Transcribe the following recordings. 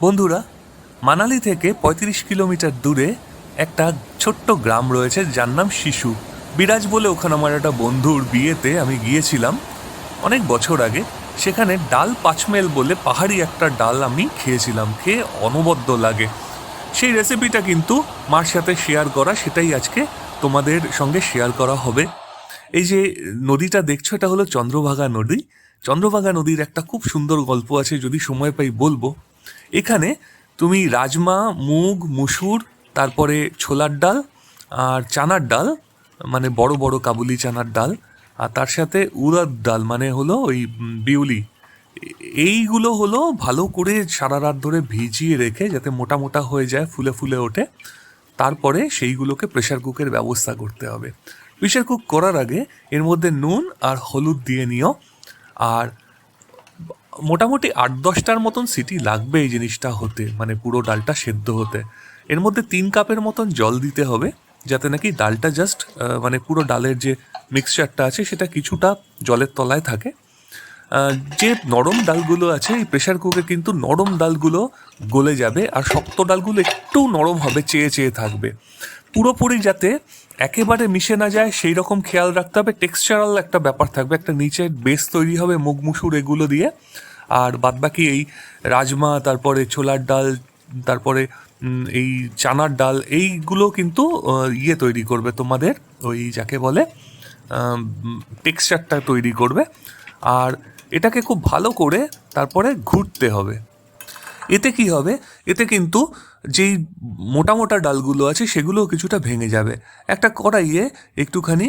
বন্ধুরা, মানালি থেকে পঁয়ত্রিশ কিলোমিটার দূরে একটা ছোট্ট গ্রাম রয়েছে যার নাম শিশু। বিরাজ বলে ওখানে আমার একটা বন্ধুর বিয়েতে আমি গিয়েছিলাম অনেক বছর আগে। সেখানে ডাল পাঁচমেল বলে পাহাড়ি একটা ডাল আমি খেয়েছিলাম, খেয়ে অনবদ্য লাগে। সেই রেসিপিটা কিন্তু মার সাথে শেয়ার করা, সেটাই আজকে তোমাদের সঙ্গে শেয়ার করা হবে। এই যে নদীটা দেখছ, এটা হলো চন্দ্রভাগা নদী। চন্দ্রভাগা নদীর একটা খুব সুন্দর গল্প আছে, যদি সময় পাই বলব। এখানে তুমি রাজমা, মুগ, মুসুর, তারপরে ছোলার ডাল আর চানার ডাল মানে বড় বড় কাবুলি চানার ডাল, আর তার সাথে উড়াদ ডাল মানে হলো ওই বিউলি। এইগুলো হলো ভালো করে সারা রাত ধরে ভিজিয়ে রেখে যাতে মোটা মোটা হয়ে যায়, ফুলে ফুলে ওঠে। তারপরে সেইগুলোকে প্রেশার কুকের ব্যবস্থা করতে হবে। প্রেশার কুক করার আগে এর মধ্যে নুন আর হলুদ দিয়ে নিও। আর মোটামুটি আট দশটার মতন সিটি লাগবে এই জিনিসটা হতে মানে পুরো ডালটা সেদ্ধ হতে। এর মধ্যে তিন কাপের মতন জল দিতে হবে, যাতে নাকি ডালটা জাস্ট মানে পুরো ডালের যে মিক্সচারটা আছে সেটা কিছুটা জলের তলায় থাকে। যে নরম ডালগুলো আছে, এই প্রেশার কুকে কিন্তু নরম ডালগুলো গলে যাবে আর শক্ত ডালগুলো একটু নরম হবে, চেয়ে চেয়ে থাকবে। পুরোপুরি যাতে একেবারে মিশে না যায় সেই রকম খেয়াল রাখতে হবে। টেক্সচারাল একটা ব্যাপার থাকবে, একটা নিচে বেস তৈরি হবে মুগ মুসুর এগুলো দিয়ে। আর বাদবাকি এই রাজমা, তারপরে ছোলার ডাল, তারপরে এই চানার ডাল, এইগুলো কিন্তু ইয়ে তৈরি করবে তোমাদের, ওই যাকে বলে টেক্সচারটা তৈরি করবে। আর এটাকে খুব ভালো করে তারপরে ঘুরতে হবে। এতে কি হবে? এতে কিন্তু যেই মোটা মোটা ডালগুলো আছে সেগুলো কিছুটা ভেঙে যাবে। একটা কড়াইয়ে একটুখানি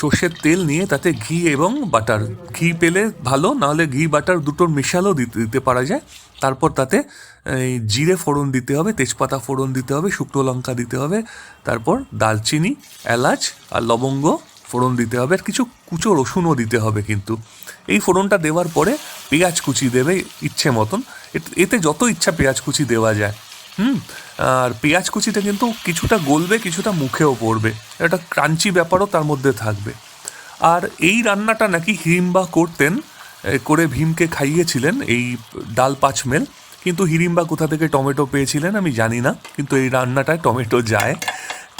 সর্ষের তেল নিয়ে তাতে ঘি এবং বাটার। ঘি পেলে ভালো, নাহলে ঘি, বাটার দুটোর মিশালও দিতে দিতে পারা যায়। তারপর তাতে, এই জিরে ফোড়ন দিতে হবে, তেজপাতা ফোড়ন দিতে হবে, শুকনো লঙ্কা দিতে হবে, তারপর দালচিনি এলাচ আর লবঙ্গ ফোড়ন দিতে হবে আর কিছু কুচো রসুনও দিতে হবে কিন্তু। এই ফোড়নটা দেওয়ার পরে পেঁয়াজ কুচি দেবে ইচ্ছে মতন। এতে যত ইচ্ছা পেঁয়াজ কুচি দেওয়া যায়। হুম? আর পেঁয়াজ কুচিটা কিন্তু কিছুটা গলবে, কিছুটা মুখেও পড়বে। একটা ক্রাঞ্চি ব্যাপারও তার মধ্যে থাকবে। আর এই রান্নাটা নাকি হিড়িম্বা করতেন করে ভীমকে খাইয়েছিলেন এই ডাল পাঁচমেল কিন্তু হিড়িম্বা কোথা থেকে টমেটো পেয়েছিলেন আমি জানি না। কিন্তু এই রান্নাটায় টমেটো যায়।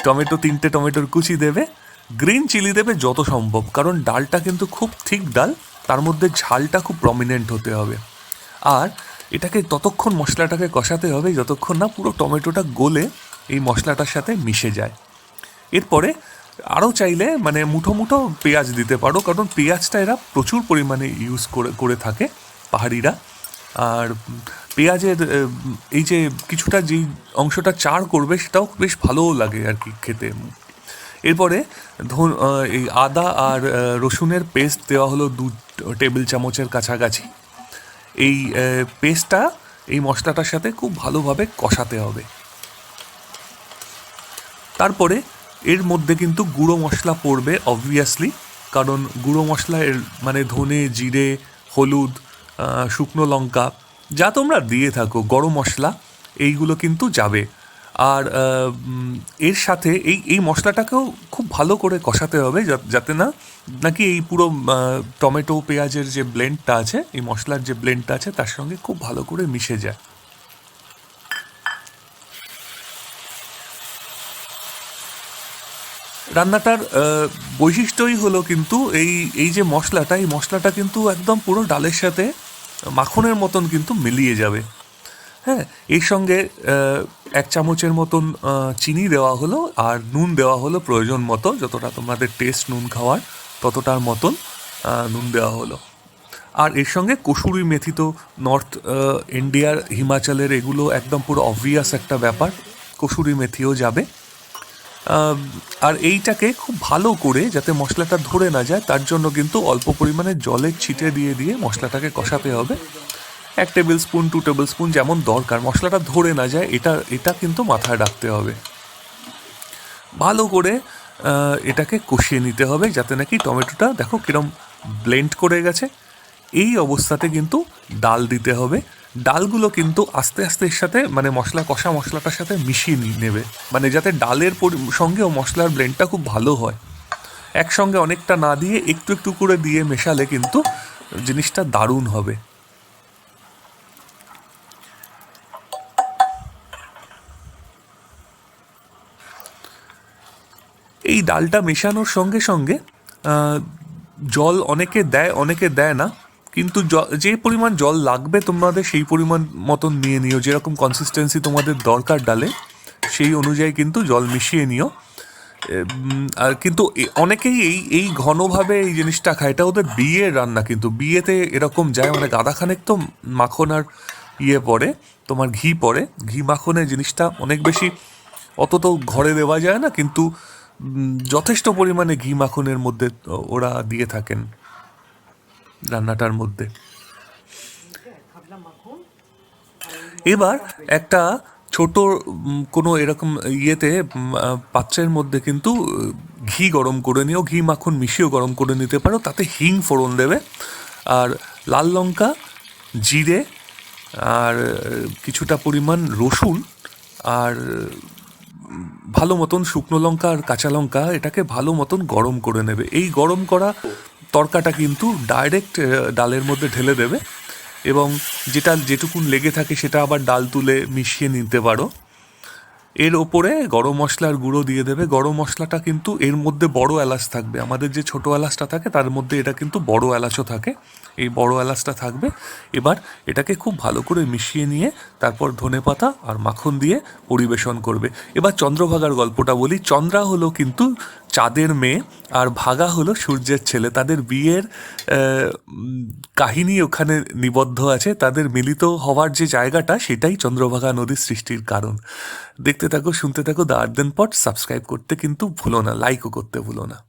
টমেটো তিনটে টমেটোর কুচি দেবে। গ্রিন চিলি দেবে যত সম্ভব, কারণ ডালটা কিন্তু খুব ঠিক ডাল, তার মধ্যে ঝালটা খুব প্রমিনেন্ট হতে হবে। আর এটাকে ততক্ষণ মশলাটাকে কষাতে হবে যতক্ষণ না পুরো টমেটোটা গলে এই মশলাটার সাথে মিশে যায়। এরপরে আরও চাইলে মানে মুঠো মুঠো পেঁয়াজ দিতে পারো, কারণ পেঁয়াজটা এরা প্রচুর পরিমাণে ইউজ করে করে থাকে পাহাড়িরা। আর পেঁয়াজের এই যে কিছুটা যেই অংশটা চার করবে সেটাও বেশ ভালোও লাগে আর কি খেতে। এরপরে ধন এই আদা আর রসুনের পেস্ট দেওয়া হলো দু টেবিল চামচের কাছাকাছি। এই পেস্টটা এই মশলাটার সাথে খুব ভালোভাবে কষাতে হবে। তারপরে এর মধ্যে কিন্তু গুঁড়ো মশলা পড়বে অবভিয়াসলি কারণ গুঁড়ো মশলা এর মানে ধনে, জিরে, হলুদ শুকনো লঙ্কা, যা তোমরা দিয়ে থাকো, গরম মশলা, এইগুলো কিন্তু যাবে। আর এর সাথে এই এই মশলাটাকেও খুব ভালো করে কষাতে হবে যাতে না, নাকি এই পুরো টমেটো, পেঁয়াজের যে ব্লেন্ডটা আছে, এই মশলার যে ব্লেন্ডটা আছে, তার সঙ্গে খুব ভালো করে মিশে যায়। রান্নাটার বৈশিষ্ট্যই হলো কিন্তু এই এই যে মশলাটা, এই মশলাটা কিন্তু একদম পুরো ডালের সাথে মাখনের মতন কিন্তু মিলিয়ে যাবে। হ্যাঁ এর সঙ্গে এক চামচের মতন চিনি দেওয়া হলো আর নুন দেওয়া হলো প্রয়োজন মতো, যতটা তোমাদের টেস্ট নুন খাওয়ার, ততটার মতন নুন দেওয়া হলো। আর এর সঙ্গে কসুরি মেথি তো নর্থ ইন্ডিয়ার হিমাচলের এগুলো একদম পুরো অবভিয়াস একটা ব্যাপার, কসুরি মেথিও যাবে। আর এইটাকে খুব ভালো করে যাতে মশলাটা ধরে না যায়, তার জন্য কিন্তু অল্প পরিমাণে জলের ছিটে দিয়ে দিয়ে মশলাটাকে কষাতে হবে। এক tablespoon two tablespoon যেমন দরকার। মশলাটা ধরে না যায়, এটা এটা কিন্তু মাথায় রাখতে হবে। ভালো করে এটাকে কষিয়ে নিতে হবে যাতে নাকি টমেটোটা দেখো কিরম ব্লেন্ড করে গেছে। এই অবস্থাতে কিন্তু ডাল দিতে হবে। ডালগুলো কিন্তু আস্তে আস্তে এর সাথে মানে মশলা কষা মশলাটার সাথে মিশিয়ে নেবে। মানে যাতে ডালের সঙ্গেও মশলার ব্লেন্ডটা খুব ভালো হয়। একসঙ্গে অনেকটা না দিয়ে একটু একটু করে দিয়ে মেশালে কিন্তু জিনিসটা দারুণ হবে। এই ডালটা মেশানোর সঙ্গে সঙ্গে জল অনেকে দেয় অনেকে দেয় না। কিন্তু যে পরিমাণ জল লাগবে তোমাদের সেই পরিমাণ মতন নিয়ে নিও। যেরকম কনসিস্টেন্সি তোমাদের দরকার ডালে, সেই অনুযায়ী কিন্তু জল মিশিয়ে নিও। আর কিন্তু অনেকেই এই এই ঘনভাবে এই জিনিসটা খায়। এটা ওদের বিয়ের রান্না কিন্তু। বিয়েতে এরকম যায় মানে গাদাখানেক তো মাখন আর ইয়ে পড়ে, তোমার ঘি পড়ে। ঘি মাখনের জিনিসটা অনেক বেশি, অত তো ঘরে দেওয়া যায় না। কিন্তু যথেষ্ট পরিমাণে ঘি মাখনের মধ্যে ওরা দিয়ে থাকেন, রান্নাটার মধ্যে। এবার একটা ছোট কোনো এরকম ইয়েতে পাত্রের মধ্যে কিন্তু ঘি গরম করে নিও, ঘি মাখন মিশিয়েও গরম করে নিতে পারো, তাতে হিং ফোড়ন দেবে, আর লাল লঙ্কা, জিরে, আর কিছুটা পরিমাণ রসুন, আর ভালো মতন শুকনো লঙ্কা আর কাঁচা লঙ্কা এটাকে ভালো মতন গরম করে নেবে। এই গরম করা তরকাটা কিন্তু ডাইরেক্ট ডালের মধ্যে ঢেলে দেবে এবং যেটা যেটুকুন লেগে থাকে সেটা আবার ডাল তুলে মিশিয়ে নিতে পারো। এর ওপরে গরম মশলার গুঁড়ো দিয়ে দেবে। গরম মশলাটা কিন্তু এর মধ্যে বড় এলাচ থাকবে। আমাদের যে ছোট এলাচটা থাকে, তার মধ্যে এটা কিন্তু বড় এলাচও থাকে। এই বড় এলাচটা থাকবে। এবার এটাকে খুব ভালো করে মিশিয়ে নিয়ে তারপর ধনে পাতা আর মাখন দিয়ে পরিবেশন করবে। এবার চন্দ্রভাগার গল্পটা বলি। চন্দ্রা হলো কিন্তু চাঁদের মেয়ে আর ভাগা হলো সূর্যের ছেলে। তাদের বিয়ের কাহিনী ওখানে নিবদ্ধ আছে। তাদের মিলিত হওয়ার যে জায়গাটা, সেটাই চন্দ্রভাগা নদীর সৃষ্টির কারণ। দেখতে থাকো, শুনতে থাকো দ্য আর্দেন পট। সাবস্ক্রাইব করতে কিন্তু ভুলো না, লাইকও করতে ভুলো না।